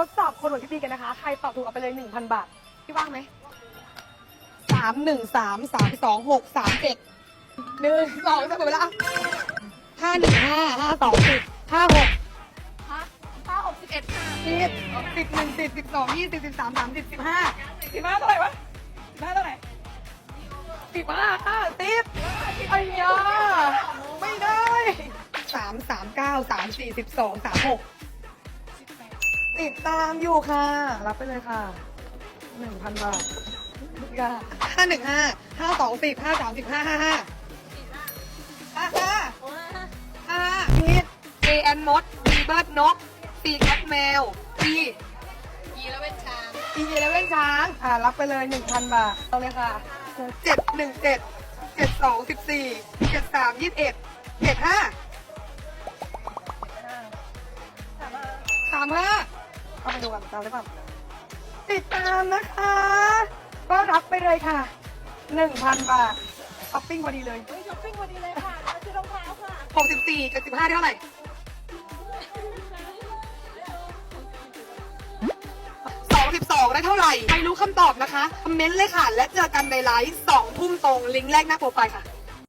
ทดสอบคนหัวพี่บีกันนะคะ ใครตอบถูกเอาไปเลยหนึ่งพันบาท พี่ว่างไหมสามหนึ่งสามสามสองหกสามเจ็ดหนึ่งสองจะหมดเวลาห้าหนึ่งห้าห้าสองสิบห้าหกห้าหกสิบเอ็ดค่ะสิบสิบหนึ่งสิบสิบสองยี่สิบสิบสามสามสิบสิบห้าสิบห้าเท่าไหร่วะสิบห้าเท่าไหร่สิบห้าห้าสิบไอ้ยาไม่ได้สามสามเก้าสามสี่สิบสองสามหก ติดตามอยู่ค่ะ รับไปเลยค่ะหนึ่งพันบาทค่ะห้าหนึ่งห้าห้าสองสิบห้าสามสิบห้าห้าห้าห้าห้าห้าพีทเอแอนมดบีเบิร์ดนกซีแคทแมวอียีแล้วเป็นช้างอีเลเว่นช้างอ่ารับไปเลยหนึ่งพันบาทเอาเลยค่ะเจ็ดหนึ่งเจ็ดเจ็ดสองสิบสี่เจ็ดสามยี่สิบเอ็ดเจ็ดห้าสามห้า เอาไปดูกันตามได้ป่ะติดตามนะคะ ก็รับไปเลยค่ะหนึ่งพันบาทช้อปปิ้งพอดีเลยเฮ้ยช้อปปิ้งพอดีเลยค่ะแล้วซื้อรองเท้าค่ะหกสิบสี่กับสิบห้าเท่าไหร่สองสิบสองได้เท่าไหร่ ไม่รู้คำตอบนะคะ คอมเมนต์เลยค่ะ และเจอกันในไลฟ์สองทุ่มตรง ลิงก์แรกหน้าโปรไฟล์ค่ะ